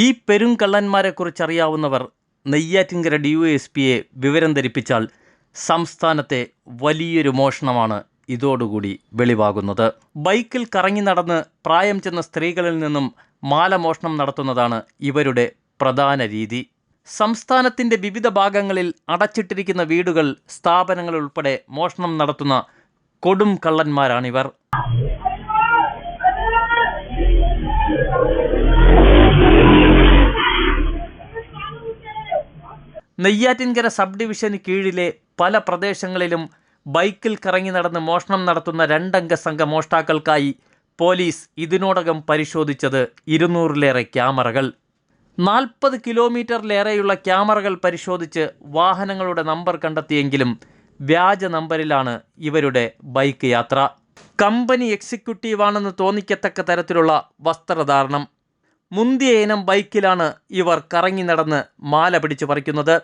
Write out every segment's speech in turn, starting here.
ഈ പെരുങ്കള്ളന്മാരെ കുറിച്ചറിയാവുന്നവർ നെയ്യാറ്റിൻകര ഡി യു എസ് പിയെ വിവരം ധരിപ്പിച്ചാൽ സംസ്ഥാനത്തെ വലിയൊരു മോഷണമാണ് ഇതോടുകൂടി വെളിവാകുന്നത്. ബൈക്കിൽ കറങ്ങി നടന്ന് പ്രായം ചെന്ന സ്ത്രീകളിൽ നിന്നും മാലമോഷണം നടത്തുന്നതാണ് ഇവരുടെ പ്രധാന രീതി. സംസ്ഥാനത്തിന്റെ വിവിധ ഭാഗങ്ങളിൽ അടച്ചിട്ടിരിക്കുന്ന വീടുകൾ സ്ഥാപനങ്ങൾ ഉൾപ്പെടെ മോഷണം നടത്തുന്ന കൊടും കള്ളന്മാരാണിവർ. നെയ്യാറ്റിൻകര സബ് ഡിവിഷന് കീഴിലെ പല പ്രദേശങ്ങളിലും ബൈക്കിൽ കറങ്ങി നടന്ന് മോഷണം നടത്തുന്ന രണ്ടംഗ സംഘ മോഷ്ടാക്കൾക്കായി പോലീസ് ഇതിനോടകം പരിശോധിച്ചത് ഇരുന്നൂറിലേറെ ക്യാമറകൾ. നാൽപ്പത് കിലോമീറ്ററിലേറെയുള്ള ക്യാമറകൾ പരിശോധിച്ച് വാഹനങ്ങളുടെ നമ്പർ കണ്ടെത്തിയെങ്കിലും വ്യാജ നമ്പറിലാണ് ഇവരുടെ ബൈക്ക് യാത്ര. കമ്പനി എക്സിക്യൂട്ടീവാണെന്ന് തോന്നിക്കത്തക്ക തരത്തിലുള്ള വസ്ത്രധാരണം. മുന്തിയ ഇനം ബൈക്കിലാണ് ഇവർ കറങ്ങി നടന്ന് മാല പിടിച്ചു പറിക്കുന്നത്.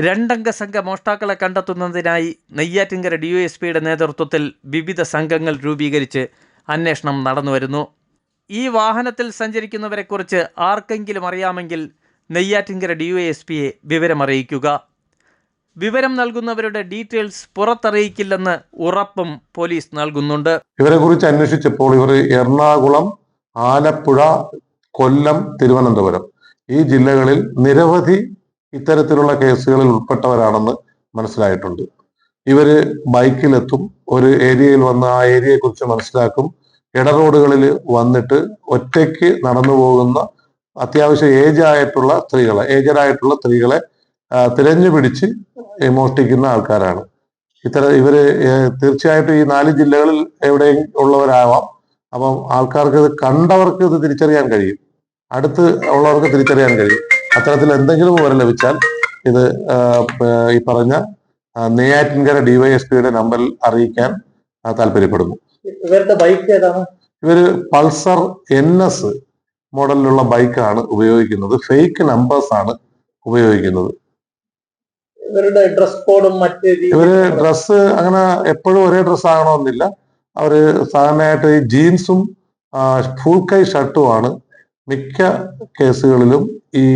രണ്ടംഗ സംഘ മോഷ്ടാക്കളെ കണ്ടെത്തുന്നതിനായി നെയ്യാറ്റിൻകര ഡി യു എസ് പിയുടെ നേതൃത്വത്തിൽ വിവിധ സംഘങ്ങൾ രൂപീകരിച്ച് അന്വേഷണം നടന്നുവരുന്നു. ഈ വാഹനത്തിൽ സഞ്ചരിക്കുന്നവരെക്കുറിച്ച് ആർക്കെങ്കിലും അറിയാമെങ്കിൽ നെയ്യാറ്റിൻകര ഡി യു എസ് പിയെ വിവരമറിയിക്കുക. വിവരം നൽകുന്നവരുടെ ഡീറ്റെയിൽസ് പുറത്തറിയിക്കില്ലെന്ന് ഉറപ്പും പോലീസ് നൽകുന്നുണ്ട്. ഇവരെ കുറിച്ച് അന്വേഷിച്ചപ്പോൾ ഇവർ എറണാകുളം ആലപ്പുഴ കൊല്ലം തിരുവനന്തപുരം. ഈ ജില്ലകളിൽ നിരവധി ഇത്തരത്തിലുള്ള കേസുകളിൽ ഉൾപ്പെട്ടവരാണെന്ന് മനസ്സിലായിട്ടുണ്ട്. ഇവർ ബൈക്കിലെത്തും ഒരു ഏരിയയിൽ വന്ന് ആ ഏരിയയെ കുറിച്ച് മനസ്സിലാക്കും. ഇടറോഡുകളിൽ വന്നിട്ട് ഒറ്റയ്ക്ക് നടന്നു പോകുന്ന അത്യാവശ്യം ഏജ് ആയിട്ടുള്ള സ്ത്രീകളെ ഏജഡായിട്ടുള്ള സ്ത്രീകളെ തിരഞ്ഞു പിടിച്ച് മോഷ്ടിക്കുന്ന ആൾക്കാരാണ്. ഇത്തരം ഇവർ തീർച്ചയായിട്ടും ഈ നാല് ജില്ലകളിൽ എവിടെയും ഉള്ളവരാവാം. അപ്പം ആൾക്കാർക്ക് ഇത് കണ്ടവർക്ക് ഇത് തിരിച്ചറിയാൻ കഴിയും. അടുത്ത് ഉള്ളവർക്ക് തിരിച്ചറിയാൻ കഴിയും. അത്തരത്തിൽ എന്തെങ്കിലും വിവരം ലഭിച്ചാൽ ഇത് ഈ പറഞ്ഞ നെയ്യാറ്റിൻകര ഡിവൈഎസ്പിയുടെ നമ്പറിൽ അറിയിക്കാൻ താല്പര്യപ്പെടുന്നു. ഇവരുടെ ബൈക്ക് ഏതാണ്? ഇവർ പൾസർ എൻ എസ് മോഡലിലുള്ള ബൈക്കാണ് ഉപയോഗിക്കുന്നത്. ഫേക്ക് നമ്പേഴ്സ് ആണ് ഉപയോഗിക്കുന്നത്. ഇവരുടെ ഡ്രസ് കോഡും മറ്റ് രീതി- ഇവർ ഡ്രസ്സ് അങ്ങനെ എപ്പോഴും ഒരേ ഡ്രസ്സ് ആകണമെന്നില്ല അവർ സാധാരണയായിട്ട് ഈ ജീൻസും ഫുൾ കൈ ഷർട്ടുമാണ് മിക്ക കേസുകളിലും ഈ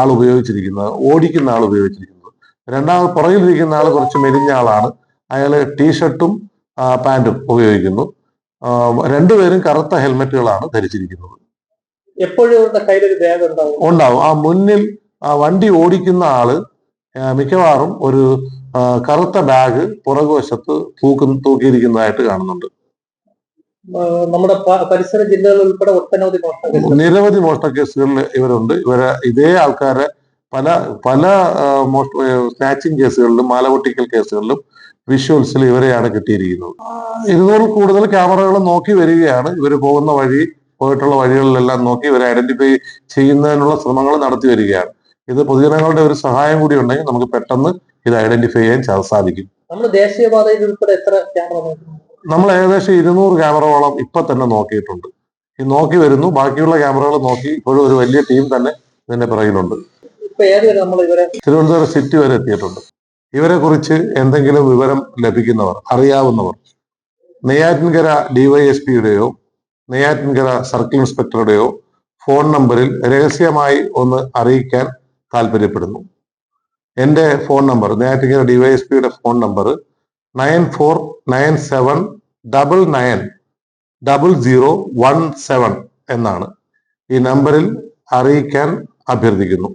ആൾ ഉപയോഗിച്ചിരിക്കുന്നത്. ഓടിക്കുന്ന ആൾ ഉപയോഗിച്ചിരിക്കുന്നത്. രണ്ടാമത് പുറകിലിരിക്കുന്ന ആൾ കുറച്ച് മെലിഞ്ഞ ആളാണ്. അയാൾ ടീഷർട്ടും പാന്റും ഉപയോഗിക്കുന്നു. രണ്ടുപേരും കറുത്ത ഹെൽമെറ്റുകളാണ് ധരിച്ചിരിക്കുന്നത്. എപ്പോഴും ഉണ്ടാവും. ഉണ്ടാവും. ആ മുന്നിൽ ആ വണ്ടി ഓടിക്കുന്ന ആൾ മിക്കവാറും ഒരു കറുത്ത ബാഗ് പുറകുവശത്ത് തൂക്കും തൂക്കിയിരിക്കുന്നതായിട്ട് കാണുന്നുണ്ട്. നമ്മുടെ പരിസര ജില്ലകളിൽ ഉൾപ്പെടെ ഒട്ടനവധി നിരവധി മോഷ്ട കേസുകളിൽ ഇവരുണ്ട്. ഇവരെ ഇതേ ആൾക്കാരെ പല പല സ്നാച്ചിങ് കേസുകളിലും മാലപൊട്ടിക്കൽ കേസുകളിലും വിഷ്വൽസിൽ ഇവരെയാണ് കിട്ടിയിരിക്കുന്നത്. ഇരുന്നൂറിൽ കൂടുതൽ ക്യാമറകൾ നോക്കി വരികയാണ്. ഇവർ പോകുന്ന വഴി പോയിട്ടുള്ള വഴികളിലെല്ലാം നോക്കി ഇവരെ ഐഡന്റിഫൈ ചെയ്യുന്നതിനുള്ള ശ്രമങ്ങൾ നടത്തി വരികയാണ്. ഇത് പൊതുജനങ്ങളുടെ ഒരു സഹായം കൂടി ഉണ്ടെങ്കിൽ നമുക്ക് പെട്ടെന്ന് ഇത് ഐഡന്റിഫൈ ചെയ്യാൻ സാധിക്കും. നമ്മൾ ദേശീയപാതയിൽ ഉൾപ്പെടെ എത്ര ക്യാമറ നമ്മൾ ഏകദേശം ഇരുന്നൂറ് ക്യാമറകളോളം ഇപ്പൊ തന്നെ നോക്കിയിട്ടുണ്ട്. ഈ നോക്കി വരുന്നു. ബാക്കിയുള്ള ക്യാമറകൾ നോക്കി ഇപ്പോഴും ഒരു വലിയ ടീം തന്നെ ഇതിന്റെ പിറകിലുണ്ട്. തിരുവനന്തപുരം സിറ്റി വരെ എത്തിയിട്ടുണ്ട്. ഇവരെ കുറിച്ച് എന്തെങ്കിലും വിവരം ലഭിക്കുന്നവർ അറിയാവുന്നവർ നെയ്യാറ്റിൻകര ഡിവൈഎസ്പിയുടെയോ നെയ്യാറ്റിൻകര സർക്കിൾ ഇൻസ്പെക്ടറുടെയോ ഫോൺ നമ്പറിൽ രഹസ്യമായി ഒന്ന് അറിയിക്കാൻ താല്പര്യപ്പെടുന്നു. എന്റെ phone number Neyyattinkara ഡിവൈഎസ്പിയുടെ phone number nine four nine seven double nine double zero one seven എന്നാണ്. ഈ നമ്പറിൽ അറിയിക്കാൻ അഭ്യർത്ഥിക്കുന്നു.